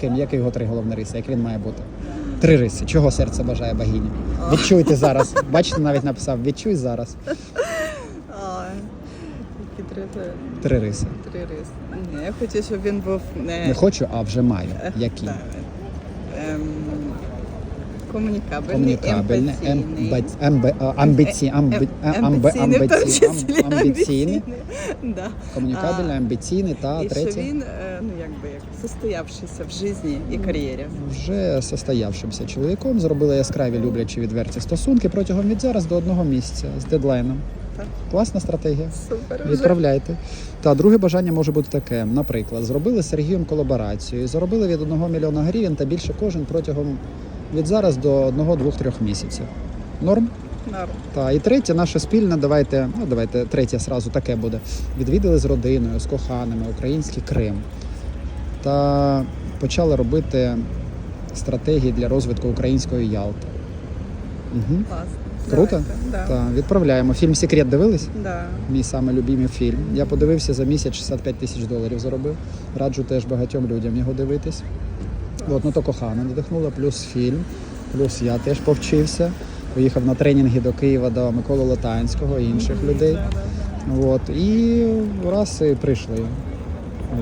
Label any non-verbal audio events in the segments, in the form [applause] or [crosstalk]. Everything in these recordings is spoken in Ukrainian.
Ким, які його три головні риси, як він має бути? Три риси. Чого серце бажає богиня? Відчуйте зараз. Бачите, навіть написав відчуй зараз. Які три, Три риси. три риси. Ні, я хочу, щоб він був не, Не хочу, а вже маю. Які? ем, комунікабельний, ам- амбіційний, Да. комунікабельне, А, амбіційний та що він, е, ну якби як состоявшися в житті і кар'єрі. Вже состоявшимся чоловіком зробили яскраві люблячі відверті стосунки протягом від зараз до одного місяця з дедлайном. Класна стратегія. Супер. Відправляйте. Та друге бажання може бути таке: наприклад, зробили з Сергієм колаборацію, заробили від 1 мільйона гривень та більше кожен протягом від зараз до 1-2-3 місяців. Норм? Норм. Та і третє, наше спільне, давайте, ну давайте третє зразу таке буде. Відвідали з родиною, з коханими український Крим. Та почали робити стратегії для розвитку української Ялти. Угу. Класно. Круто? Да. Та відправляємо. Фільм Секрет дивились? Да. Мій саме любимий фільм. Я подивився за місяць 65 тисяч доларів заробив. Раджу теж багатьом людям його дивитись. От, ну то кохана надихнула, плюс фільм, плюс я теж повчився. Поїхав на тренінги до Києва до Миколи Латанського і інших людей. От, і раз і прийшли.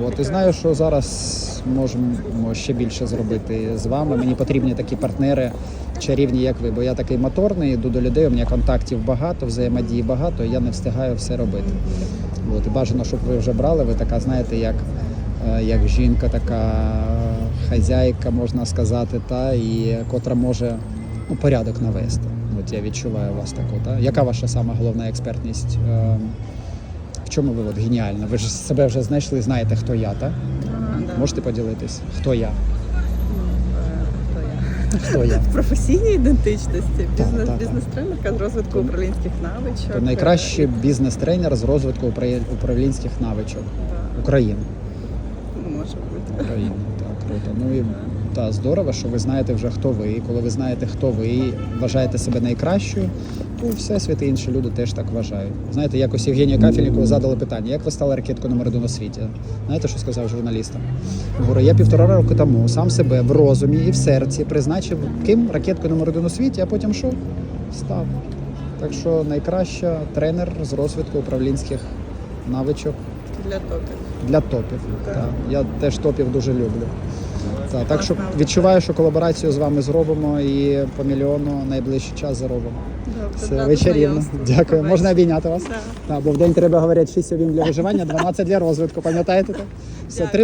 От, і знаю, що зараз можемо ще більше зробити з вами. Мені потрібні такі партнери чарівні, як ви. Бо я такий моторний, йду до людей, у мене контактів багато, взаємодії багато, і я не встигаю все робити. От, і бажано, щоб ви вже брали, ви така, знаєте, як, як жінка, така хазяйка, можна сказати, та, і котра може ну, порядок навести. От я відчуваю вас таку. Та? Яка ваша сама головна експертність? Е, в чому ви от геніальна? Ви ж себе вже знайшли, знаєте, хто я, так? Да. Можете поділитись? Хто я? Е, хто я? В [laughs] професійній ідентичності, бізнес, бізнес-тренерка з розвитку управлінських навичок. То найкращий бізнес-тренер з розвитку управлінських навичок України. України, так, круто. Ну і та здорово, що ви знаєте вже хто ви. І коли ви знаєте, хто ви, вважаєте себе найкращою, то всесвіт і інші люди теж так вважають. Знаєте, якось Євгенія Кафельнікову задали питання, як ви стали ракеткою номер один у світі? Знаєте, що сказав журналістам? Говорю, я півтора року тому сам себе в розумі і в серці призначив ким ракеткою номер один у світі, а потім що? Став. Так що найкраща тренер з розвитку управлінських навичок Для топів. Для топів. Так. Я теж топів дуже люблю. Так, так що відчуваю, що колаборацію з вами зробимо і по мільйону найближчий час заробимо. Все, знайомству. Дякую. Можна обійняти вас? Да. Так, бо в день треба говорять 6 обійм для виживання, 12 для розвитку. Пам'ятаєте? Все, три